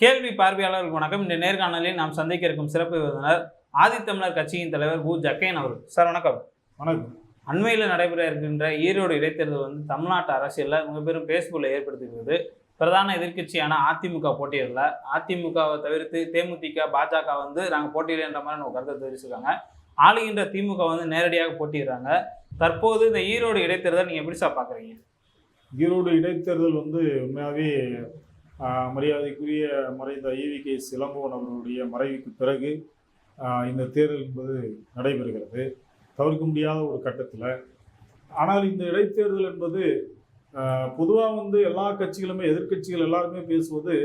கேள்வி பார்வையாளர்களுக்கு வணக்கம். இந்த நேர்காணலில் நாம் சந்திக்க இருக்கும் சிறப்பு விருந்தினர் ஆதித்தமிழர் கட்சியின் தலைவர் கு. ஜக்கையன் அவர் சார் வணக்கம். வணக்கம். அண்மையில் நடைபெற இருக்கின்ற ஈரோடு இடைத்தேர்தல் வந்து தமிழ்நாட்டு அரசியலில் மிக பெரும் பேசுபொருளை ஏற்படுத்தியிருக்கிறது. பிரதான எதிர்க்கட்சியான அதிமுக போட்டியிடல. அதிமுகவை தவிர்த்து தேமுதிக பாஜக வந்து நாங்கள் போட்டியிடன்ற மாதிரி நம்ம கருத்தை தெரிவிச்சிருக்காங்க. ஆளுகின்ற திமுக வந்து நேரடியாக போட்டியிடுறாங்க. தற்போது இந்த ஈரோடு இடைத்தேர்தல் நீங்கள் எப்படி சார் பார்க்குறீங்க ஈரோடு இடைத்தேர்தல் வந்து உண்மையாகவே மரியாதைக்குரிய மறைந்த ஈவிகே இளங்கோவன் அவர்களுடைய மறைவுக்கு பிறகு இந்த தேர்தல் என்பது நடைபெறுகிறது. தவிர்க்க முடியாத ஒரு கட்டத்தில். ஆனால் இந்த இடைத்தேர்தல் என்பது பொதுவாக வந்து எல்லா கட்சிகளுமே எதிர்க்கட்சிகள் எல்லாருமே பேசுவது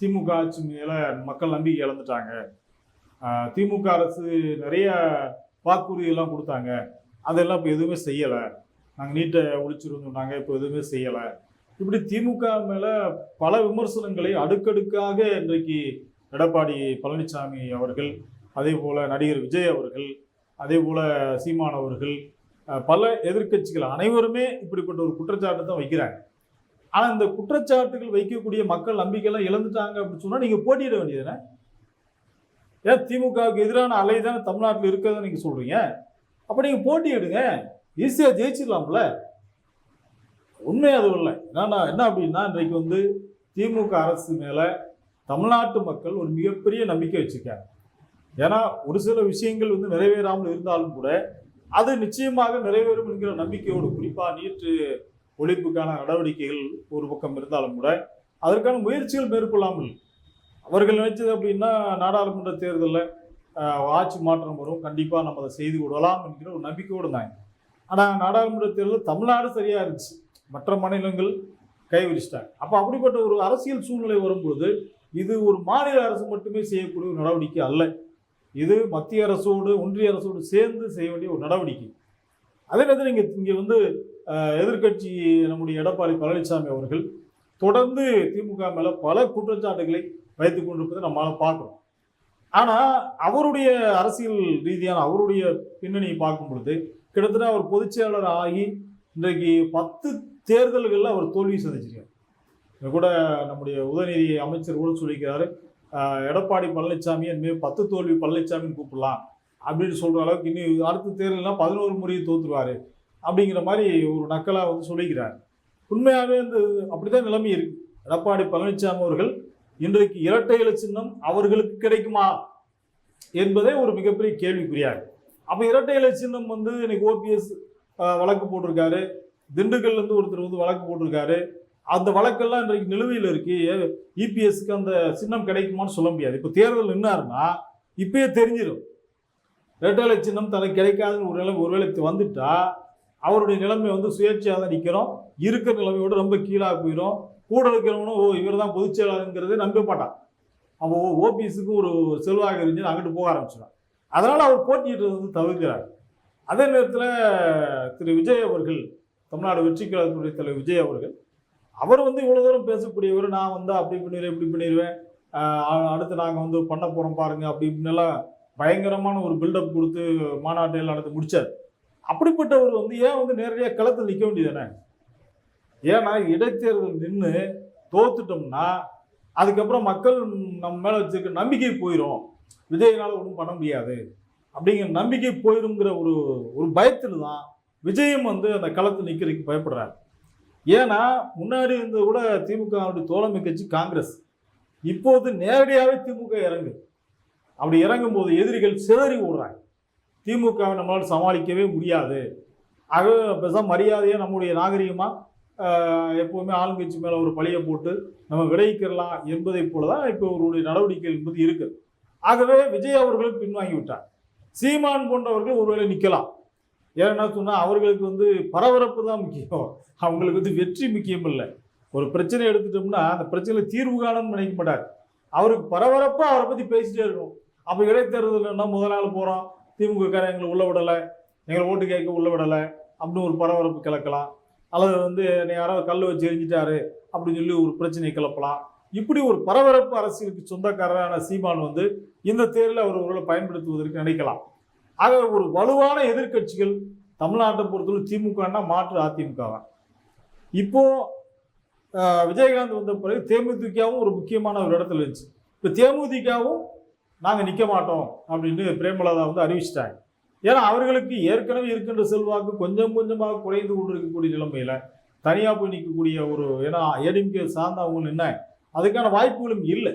திமுக ஆட்சி மேலே மக்கள் நம்பிக்கை இழந்துட்டாங்க. திமுக அரசு நிறைய வாக்குறுதியெல்லாம் கொடுத்தாங்க. அதெல்லாம் இப்போ எதுவுமே செய்யலை. நாங்கள் நீட்டை ஒழிச்சிருந்தோம் சொன்னாங்க இப்போ எதுவுமே செய்யலை. இப்படி திமுக மேலே பல விமர்சனங்களை அடுக்கடுக்காக இன்றைக்கு எடப்பாடி பழனிசாமி அவர்கள் அதே போல் நடிகர் விஜய் அவர்கள் அதே போல் சீமான் அவர்கள் பல எதிர்க்கட்சிகள் அனைவருமே இப்படிப்பட்ட ஒரு குற்றச்சாட்டு தான் வைக்கிறாங்க. ஆனால் இந்த குற்றச்சாட்டுகள் வைக்கக்கூடிய மக்கள் நம்பிக்கையெல்லாம் இழந்துட்டாங்க அப்படின்னு சொன்னால் நீங்கள் போட்டியிட வேண்டியதுதானே? ஏன் திமுகவுக்கு எதிரான அலை தானே தமிழ்நாட்டில் இருக்கிறத நீங்கள் சொல்கிறீங்க அப்போ நீங்கள் போட்டியிடுங்க. ஈஸியாக ஜெயிச்சிடலாம்ல. உண்மை அது இல்லை. என்னன்னா என்ன அப்படின்னா இன்றைக்கு வந்து திமுக அரசு மேலே தமிழ்நாட்டு மக்கள் ஒரு மிகப்பெரிய நம்பிக்கை வச்சுருக்காங்க. ஏன்னா ஒரு சில விஷயங்கள் வந்து நிறைவேறாமல் இருந்தாலும் கூட அது நிச்சயமாக நிறைவேறும் என்கிற நம்பிக்கையோடு குறிப்பாக நீட்டு ஒழிப்புக்கான நடவடிக்கைகள் ஒரு பக்கம் இருந்தாலும் கூட அதற்கான முயற்சிகள் மேற்கொள்ளாமல் அவர்கள் நினைச்சது அப்படின்னா நாடாளுமன்ற தேர்தலில் ஆட்சி மாற்றம் வரும். கண்டிப்பாக நம்ம அதை செய்து விடலாம் என்கிற ஒரு நம்பிக்கையோடு இருந்தாங்க ஆனால் நாடாளுமன்ற தேர்தல் தமிழ்நாடு சரியாக இருந்துச்சு. மற்ற மாநிலங்கள் கைவிரிச்சிட்டாங்க. அப்போ அப்படிப்பட்ட ஒரு அரசியல் சூழ்நிலை வரும்பொழுது இது ஒரு மாநில அரசு மட்டுமே செய்யக்கூடிய ஒரு நடவடிக்கை அல்ல. இது மத்திய அரசோடு ஒன்றிய அரசோடு சேர்ந்து செய்ய வேண்டிய ஒரு நடவடிக்கை. அதே நேரத்தில் நீங்கள் இங்கே வந்து எதிர்கட்சி எதிர்க்கட்சி நம்முடைய எடப்பாடி பழனிசாமி அவர்கள் தொடர்ந்து திமுக மேலே பல குற்றச்சாட்டுகளை வைத்து கொண்டிருப்பதை நம்மளால் பார்க்குறோம். ஆனால் அவருடைய அரசியல் ரீதியான அவருடைய பின்னணியை பார்க்கும் பொழுது கிட்டத்தட்ட அவர் பொதுச்செயலாளர் ஆகி இன்றைக்கு பத்து தேர்தல்களில் அவர் தோல்வி சந்திச்சிருக்கார். இது கூட நம்முடைய உதயநிதி அமைச்சர் கூட சொல்லியிருக்கிறாரு எடப்பாடி பழனிசாமி என்பது பத்து தோல்வி பழனிசாமின்னு கூப்பிடலாம். அப்படின்னு சொல்கிற அளவுக்கு இன்னும் அடுத்த தேர்தலாம் பதினோரு முறையை தோற்றுருவார் அப்படிங்கிற மாதிரி ஒரு நக்கலாக வந்து சொல்லிக்கிறார். உண்மையாகவே இந்த அப்படிதான் நிலைமை இருக்குது எடப்பாடி பழனிசாமி அவர்கள் இன்றைக்கு இரட்டை இலை சின்னம் அவர்களுக்கு கிடைக்குமா என்பதே ஒரு மிகப்பெரிய கேள்விக்குறியாக அப்போ இரட்டை இலை சின்னம் வந்து இன்னைக்கு ஓபிஎஸ் வழக்கு போட்டிருக்காரு. திண்டுக்கல்ல இருந்து ஒருத்தர் வந்து வழக்கு போட்டிருக்காரு. அந்த வழக்கெல்லாம் இன்றைக்கு நிலுவையில் இருக்கு. இபிஎஸ்க்கு அந்த சின்னம் கிடைக்குமான்னு சொல்ல முடியாது. இப்போ தேர்தல் நின்னாருன்னா இப்பயே தெரிஞ்சிடும் இரட்டை சின்னம் தனக்கு கிடைக்காதுன்னு ஒரு நிலைமை ஒருவேளை வந்துட்டா அவருடைய நிலைமை வந்து சுயேட்சையாக தான் நிற்கிறோம். இருக்கிற நிலைமையோட ரொம்ப கீழாக போயிடும் கூட இருக்கிறவனும் ஓ இவர் தான் பொதுச் செயலாளருங்கிறதே நம்ப மாட்டான். அப்போ ஓபிஎஸ்க்கு ஒரு செல்வாக இருந்து அங்கிட்டு போக ஆரம்பிச்சிடும் அதனால் அவர் போட்டியிட்டது வந்து தவிர்க்கிறார். அதே நேரத்தில் திரு விஜய் அவர்கள் தமிழ்நாடு வெற்றி கழகத்துடைய தலைவர் விஜய் அவர்கள். அவர் வந்து இவ்வளோ தூரம் பேசக்கூடியவர் நான் வந்து அப்படி பண்ணிடுவேன் இப்படி பண்ணிடுவேன். அடுத்து நாங்கள் வந்து பண்ண போகிறோம் பாருங்கள் அப்படி இப்படின்னு எல்லாம் பயங்கரமான ஒரு பில்டப் கொடுத்து மாநாட்டில் நடத்தி முடிச்சார். அப்படிப்பட்டவர் வந்து ஏன் வந்து நேரடியாக களத்தில் நிற்க வேண்டியதானே ஏன்னா இடைத்தேர்தல் நின்று தோத்துட்டோம்னா அதுக்கப்புறம் மக்கள் நம்ம மேலே வச்சுருக்க நம்பிக்கை போயிடும் விஜயனால் ஒன்றும் பண்ண முடியாது. அப்படிங்கிற நம்பிக்கை போயிருங்கிற ஒரு ஒரு பயத்தில் தான் விஜயம் வந்து அந்த களத்தில் நிற்கிறதுக்கு பயப்படுறாரு. ஏன்னா முன்னாடி இருந்தது கூட திமுகவுடைய தோழமை கட்சி காங்கிரஸ். இப்போது நேரடியாகவே திமுக இறங்கு அப்படி இறங்கும் போது எதிரிகள் சிதறி ஓடுறாங்க. திமுகவை நம்மளால் சமாளிக்கவே முடியாது. ஆக பெருசாக மரியாதையாக நம்முடைய நாகரிகமாக எப்போவுமே ஆளுங்கட்சி மேலே ஒரு பழியை போட்டு நம்ம விளைவிக்கிறலாம் என்பதை போல தான் இப்போ அவருடைய நடவடிக்கைகள் என்பது இருக்குது ஆகவே விஜய் அவர்களும் பின்வாங்கி விட்டார். சீமான் போன்றவர்கள் ஒருவேளை நிற்கலாம் ஏன்னா சொன்னால் அவர்களுக்கு வந்து பரபரப்பு தான் முக்கியம். அவங்களுக்கு வந்து வெற்றி முக்கியம் இல்லை. ஒரு பிரச்சனை எடுத்துட்டோம்னா அந்த பிரச்சனையில் தீர்வு காணும்னு நினைக்க மாட்டார் அவருக்கு பரபரப்பாக அவரை பற்றி பேசிட்டே இருக்கும் அப்போ இடைத்தேர்தல்னா முதல் நாள் போகிறோம் திமுகாரன் எங்களை உள்ள விடலை. எங்களை ஓட்டு கேட்க உள்ள விடலை. அப்படின்னு ஒரு பரபரப்பு கிளக்கலாம். அல்லது வந்து யாராவது கல் வச்சு எரிஞ்சிட்டாரு அப்படின்னு சொல்லி ஒரு பிரச்சனையை கிளப்பலாம். இப்படி ஒரு பரபரப்பு அரசியலுக்கு சொந்தக்காரரான சீமான் வந்து இந்த தேர்தலில் அவர் ஒருவேளை பயன்படுத்துவதற்கு நினைக்கலாம். ஆக ஒரு வலுவான எதிர்க்கட்சிகள் தமிழ்நாட்டை பொறுத்தவரை திமுகன்னா மாற்று அதிமுக தான். இப்போ விஜயகாந்த் வந்த பிறகு தேமுதிகவும் ஒரு முக்கியமான ஒரு இடத்துல இருந்துச்சு. இப்போ தேமுதிகவும் நாங்கள் நிற்க மாட்டோம் அப்படின்னு பிரேமலதா வந்து அறிவிச்சிட்டாங்க. ஏன்னா அவர்களுக்கு ஏற்கனவே இருக்கின்ற செல்வாக்கு கொஞ்சம் கொஞ்சமாக குறைந்து கொண்டிருக்கக்கூடிய நிலைமையில் தனியாக போய் நிற்கக்கூடிய ஒரு ஏன்னா ஏடிஎம்கே சார்ந்த அவங்க என்ன அதுக்கான வாய்ப்புகளும் இல்லை.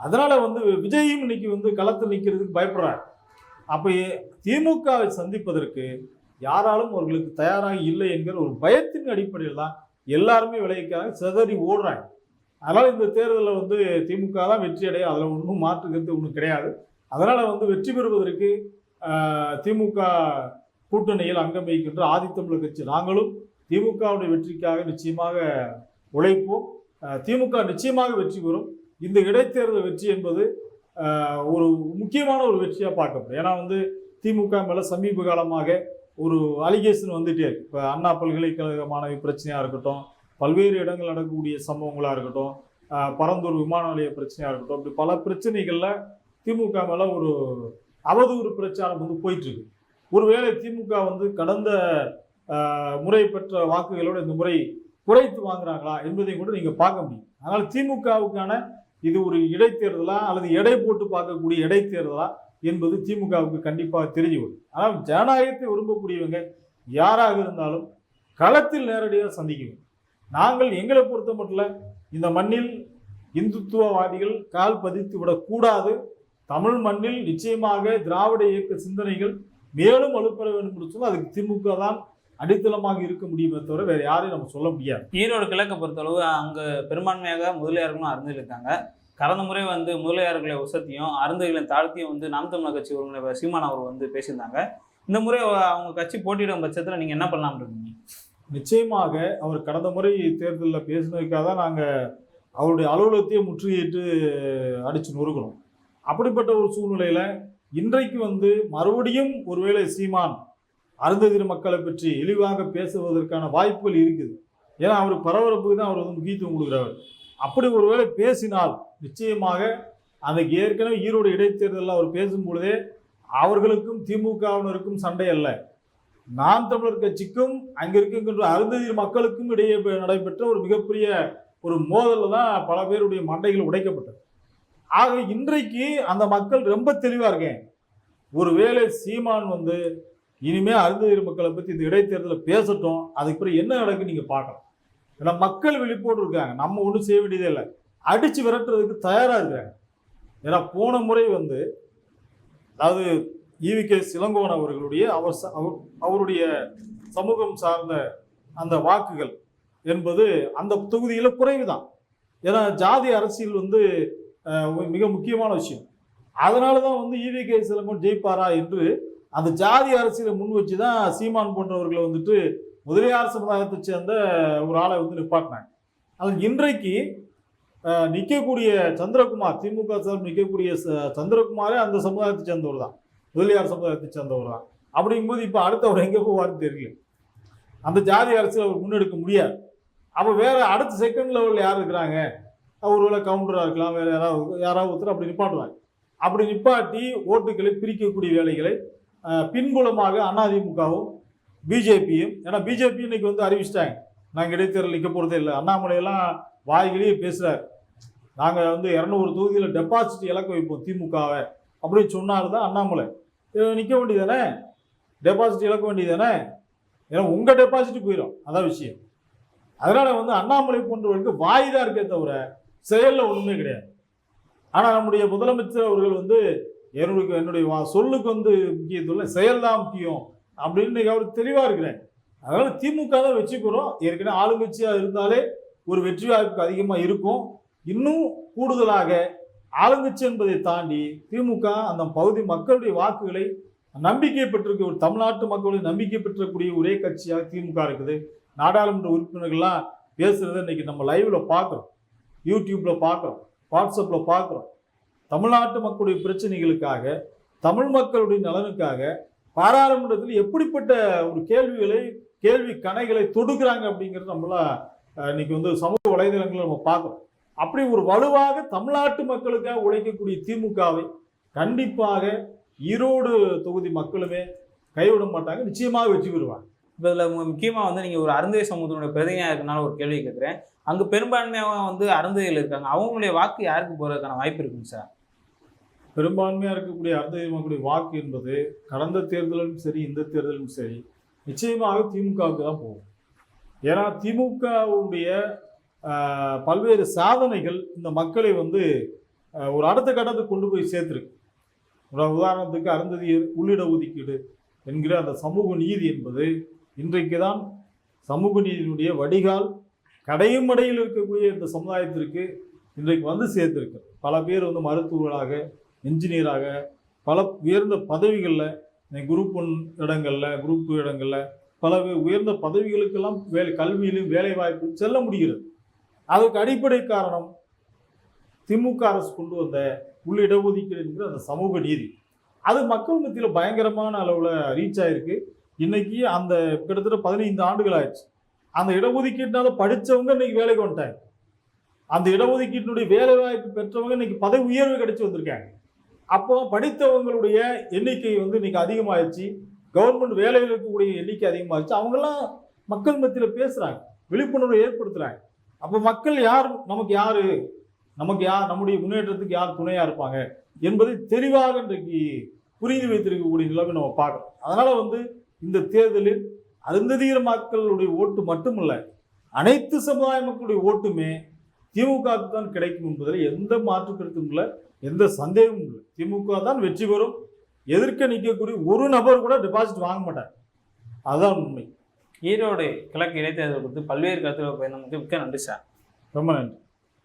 அதனால் வந்து விஜயும் இன்னைக்கு வந்து களத்தில் நிற்கிறதுக்கு பயப்படுறாங்க. அப்போ திமுகவை சந்திப்பதற்கு யாராலும் அவர்களுக்கு தயாராக இல்லை என்கிற ஒரு பயத்தின் அடிப்படையில் தான் எல்லாருமே விளைவிக்காங்க சிதறி ஓடுறாங்க. அதனால் இந்த தேர்தலில் வந்து திமுக தான் வெற்றி அடையும் அதில் ஒன்றும் மாற்றுக்கிறது ஒன்றும் கிடையாது. அதனால் வந்து வெற்றி பெறுவதற்கு திமுக கூட்டணியில் அங்கம் வகிக்கின்ற ஆதித்தமிழர் கட்சி நாங்களும் திமுகவுடைய வெற்றிக்காக நிச்சயமாக உழைப்போம். திமுக நிச்சயமாக வெற்றி பெறும். இந்த இடைத்தேர்தல் வெற்றி என்பது ஒரு முக்கியமான ஒரு வெற்றியாக பார்க்கப்படும் ஏன்னா வந்து திமுக மேலே சமீப காலமாக ஒரு அலிகேஷன் வந்துட்டே இருக்கு. இப்போ அண்ணா பல்கலைக்கழக மாணவி பிரச்சனையாக இருக்கட்டும் பல்வேறு இடங்கள் நடக்கக்கூடிய சம்பவங்களாக இருக்கட்டும் பரந்தூர் விமான நிலைய பிரச்சனையாக இருக்கட்டும் இப்படி பல பிரச்சனைகளில் திமுக மேலே ஒரு அவதூறு பிரச்சாரம் வந்து போயிட்டுருக்கு ஒருவேளை திமுக வந்து கடந்த முறை பெற்ற வாக்குகளோடு இந்த முறை குறைத்து வாங்குறாங்களா என்பதையும் கூட நீங்கள் பார்க்க முடியும். அதனால் திமுகவுக்கான இது ஒரு இடைத்தேர்தலா அல்லது எடை போட்டு பார்க்கக்கூடிய இடைத்தேர்தலா என்பது திமுகவுக்கு கண்டிப்பாக தெரிஞ்சுவிடும். ஆனால் ஜனநாயகத்தை விரும்பக்கூடியவங்க யாராக இருந்தாலும் களத்தில் நேரடியாக சந்திக்கணும். நாங்கள் எங்களை பொறுத்த மட்டும் இந்த மண்ணில் இந்துத்துவவாதிகள் கால் பதித்து விடக்கூடாது. தமிழ் மண்ணில் நிச்சயமாக திராவிட இயக்க சிந்தனைகள் மேலும் வலுப்பெற வேண்டும் என்று சொன்னால் அதுக்கு திமுக தான் அடித்தளமாக இருக்க முடியுமே தவிர வேறு யாரையும் நம்ம சொல்ல முடியாது. ஈரோடு கிழக்கை பொறுத்தளவு அங்கே பெரும்பான்மையாக முதலியார்களும் அறிஞ்சிருக்காங்க கடந்த முறை வந்து முதலியார்களை உசத்தியும் அருந்தைகளை தாழ்த்தியும் வந்து நாம் தமிழர் கட்சி ஒருங்கிணைப்பாளர் சீமான் அவர் வந்து பேசியிருந்தாங்க. இந்த முறை அவங்க கட்சி போட்டியிடும் பட்சத்தில் நீங்கள் என்ன பண்ணலாம் இருக்கீங்க? நிச்சயமாக அவர் கடந்த முறை தேர்தலில் பேசினதுக்காக தான் நாங்கள் அவருடைய அலுவலகத்தையே முற்றுகையிட்டு அடித்து நொறுக்கணும் அப்படிப்பட்ட ஒரு சூழ்நிலையில் இன்றைக்கு வந்து மறுபடியும் ஒருவேளை சீமான் அருந்ததிர மக்களை பற்றி இழிவாக பேசுவதற்கான வாய்ப்புகள் இருக்குது. ஏன்னா அவர் பரபரப்புக்கு தான் அவர் வந்து முக்கியத்துவம் கொடுக்குறவர் அப்படி ஒருவேளை பேசினால் நிச்சயமாக அந்த ஏற்கனவே ஈரோடு இடைத்தேர்தலில் அவர் பேசும்பொழுதே அவர்களுக்கும் திமுகவினருக்கும் சண்டை அல்ல. நாம் தமிழர் கட்சிக்கும் அங்கே இருக்கின்ற அருந்ததி மக்களுக்கும் இடையே நடைபெற்ற ஒரு மிகப்பெரிய ஒரு மோதலில் தான் பல பேருடைய மண்டைகள் உடைக்கப்பட்டது. ஆக இன்றைக்கு அந்த மக்கள் ரொம்ப தெளிவாக இருக்கேன். ஒருவேளை சீமான் வந்து இனிமே அருந்ததி மக்களை பற்றி இந்த இடைத்தேர்தலில் பேசட்டும் அதுக்கு பிறகு என்ன நடக்குன்னு நீங்கள் பார்க்கலாம். ஏன்னா மக்கள் விழிப்போடு இருக்காங்க. நம்ம ஒன்றும் செய்ய வேண்டியதே இல்லை. அடித்து விரட்டுறதுக்கு தயாராக இருக்கிறாங்க. ஏன்னா போன முறை வந்து அதாவது ஈவி கே. சிலங்கோன் அவர்களுடைய அவர் அவர்- அவருடைய சமூகம் சார்ந்த அந்த வாக்குகள் என்பது அந்த தொகுதியில் குறைவு தான் ஏன்னா ஜாதி அரசியல் வந்து மிக முக்கியமான விஷயம். அதனால தான் வந்து ஈவி கே. சிலங்கோன் ஜெயிப்பாரா என்று அந்த ஜாதி அரசியலை முன் வச்சு தான் சீமான் போன்றவர்களை வந்துட்டு முதலியார் சமுதாயத்தை சேர்ந்த ஒரு ஆளை வந்து நிப்பாட்டினாங்க. அது இன்றைக்கு நிற்கக்கூடிய சந்திரகுமார் திமுக சார் நிற்கக்கூடிய ச- சந்திரகுமாரே அந்த சமுதாயத்தை சேர்ந்தவர் தான் முதலியார் சமுதாயத்தை சேர்ந்தவர் தான் அப்படிங்கும்போது இப்போ அடுத்தவர் எங்கே போவார்னு தெரியல. அந்த ஜாதி அரசியல் அவர் முன்னெடுக்க முடியாது. அப்போ வேறு அடுத்த செகண்ட் லெவலில் யார் இருக்கிறாங்க? ஒருவேளை கவுண்டராக இருக்கலாம் வேறு யாராவது யாராவது ஒருத்தர் அப்படி நிப்பாட்டுவாங்க. அப்படி நிப்பாட்டி ஓட்டுகளை பிரிக்கக்கூடிய வேலைகளை பின்புலமாக அதிமுகவும் பிஜேபியும் ஏன்னா பிஜேபி இன்னைக்கு வந்து அறிவிச்சிட்டாங்க. நாங்கள் இடைத்தேர்தல் நிற்க போகிறதே இல்லை. அண்ணாமலையெல்லாம் வாய்களையே பேசுகிறார் நாங்கள் வந்து இரநூறு தொகுதியில் டெபாசிட் இழக்க வைப்போம் திமுகவை. அப்படின்னு சொன்னார் தான் அண்ணாமலை நிற்க வேண்டியதானே? டெபாசிட் இழக்க வேண்டியதானே? ஏன்னா உங்கள் டெபாசிட் போயிடும் அதான் விஷயம். அதனால் வந்து அண்ணாமலை போன்றவர்களுக்கு வாய் தான் இருக்கே தவிர செயலில் ஒன்றுமே கிடையாது. ஆனால் நம்முடைய முதலமைச்சர் அவர்கள் வந்து என்னுடைய என்னுடைய வா- சொல்லுக்கு வந்து முக்கியத்துவம் இல்லை, செயல் தான் முக்கியம் அப்படின்னு இன்னைக்கு அவர் தெளிவாக இருக்கிறேன் அதனால் திமுக தான் வச்சுக்கிறோம் ஏற்கனவே ஆளுங்கட்சியாக இருந்தாலே ஒரு வெற்றி வாய்ப்பு அதிகமாக இருக்கும். இன்னும் கூடுதலாக ஆளுங்கட்சி என்பதை தாண்டி திமுக அந்த பகுதி மக்களுடைய வாக்குகளை நம்பிக்கை பெற்றிருக்க ஒரு தமிழ்நாட்டு மக்களுடைய நம்பிக்கை பெற்றக்கூடிய ஒரே கட்சியாக திமுக இருக்குது. நாடாளுமன்ற உறுப்பினர்கள்லாம் பேசுகிறத இன்னைக்கு நம்ம லைவில் பார்க்குறோம். யூடியூப்பில் பார்க்குறோம். வாட்ஸ்அப்பில் பார்க்குறோம். தமிழ்நாட்டு மக்களுடைய பிரச்சனைகளுக்காக தமிழ் மக்களுடைய நலனுக்காக பாராளுமன்றத்தில் எப்படிப்பட்ட ஒரு கேள்விகளை கேள்வி கணைகளை தொடுக்கிறாங்க அப்படிங்கிறது நம்மளாம் இன்றைக்கி இன்னைக்கு வந்து சமூக வலைதளங்களை நம்ம பார்க்குறோம். அப்படி ஒரு வலுவாக தமிழ்நாட்டு மக்களுக்காக உழைக்கக்கூடிய திமுகவை கண்டிப்பாக ஈரோடு தொகுதி மக்களுமே கைவிட மாட்டாங்க நிச்சயமாக வெற்றி பெறுவாங்க. இப்போ இதில் முக்கியமாக வந்து நீங்கள் ஒரு அருந்தை சமூகத்தினுடைய பிரதிநிதியாக இருக்கனால ஒரு கேள்வி கேட்குறேன் அங்கே பெரும்பான்மையாக வந்து அருந்தையில் இருக்காங்க. அவங்களுடைய வாக்கு யாருக்கு போகிறதுக்கான வாய்ப்பு இருக்குங்க சார்? பெரும்பான்மையாக இருக்கக்கூடிய அர்த்தக்கூடிய வாக்கு என்பது கடந்த தேர்தலும் சரி இந்த தேர்தலும் சரி நிச்சயமாக திமுகவுக்கு தான் போகும். ஏன்னா திமுகவுடைய பல்வேறு சாதனைகள் இந்த மக்களை வந்து ஒரு அடுத்த கட்டத்துக்கு கொண்டு போய் சேர்த்துருக்கு. ஒரு உதாரணத்துக்கு அருந்ததி உள்ளிட ஒதுக்கீடு என்கிற அந்த சமூக நீதி என்பது இன்றைக்கு தான் சமூக நீதியினுடைய வடிகால் கடையும் மடையில் இருக்கக்கூடிய இந்த சமுதாயத்திற்கு இன்றைக்கு வந்து சேர்த்துருக்கு. பல பேர் வந்து மருத்துவர்களாக இன்ஜினியராக பல உயர்ந்த பதவிகளில் குரூப் ஒன் இடங்களில் குரூப் டூ இடங்களில் பல உயர்ந்த பதவிகளுக்கெல்லாம் வேலை கல்வியிலும் வேலை வாய்ப்பிலும் செல்ல முடிகிறது. அதற்கு அடிப்படை காரணம் திமுக அரசு கொண்டு வந்த உள் இடஒதுக்கீடு அந்த சமூக நீதி. அது மக்கள் மத்தியில் பயங்கரமான அளவில் ரீச் ஆயிருக்கு. இன்னைக்கு அந்த கிட்டத்தட்ட பதினைந்து ஆண்டுகள் ஆயிடுச்சு. அந்த இடஒதுக்கீட்டுனால படித்தவங்க இன்னைக்கு வேலைக்கு வந்துட்டாங்க. அந்த இடஒதுக்கீட்டினுடைய வேலை வாய்ப்பு பெற்றவங்க இன்னைக்கு பதவி உயர்வு கிடைச்சி வந்திருக்காங்க. அப்போ படித்தவங்களுடைய எண்ணிக்கை வந்து இன்னைக்கு அதிகமாகிடுச்சு கவர்மெண்ட் வேலையில் இருக்கக்கூடிய எண்ணிக்கை அதிகமாகிடுச்சு அவங்கெல்லாம் மக்கள் மத்தியில் பேசுகிறாங்க விழிப்புணர்வு ஏற்படுத்துகிறாங்க அப்போ மக்கள் யார்? நமக்கு யார்? நமக்கு யார்? நம்முடைய முன்னேற்றத்துக்கு யார் துணையாக இருப்பாங்க? என்பதை தெளிவாக இன்றைக்கு புரிந்து வைத்திருக்கக்கூடிய நிலவை நம்ம பார்க்குறோம். அதனால் வந்து இந்த தேர்தலில் அருந்ததீர மக்களுடைய ஓட்டு மட்டுமல்ல அனைத்து சமுதாய மக்களுடைய ஓட்டுமே திமுகவுக்கு தான் கிடைக்கும் என்பதில் எந்த மாற்று கருத்தும் இல்லை எந்த சந்தேகமும் இல்லை. திமுக தான் வெற்றி பெறும். எதிர்க்க நிற்கக்கூடிய ஒரு நபர் கூட டெபாசிட் வாங்க மாட்டார். அதுதான் உண்மை. ஈரோடு கிழக்கு இடைத்தேர்தல் குறித்து பல்வேறு கருத்துக்களை பயணம் மிக்க நன்றி சார். ரொம்ப நன்றி.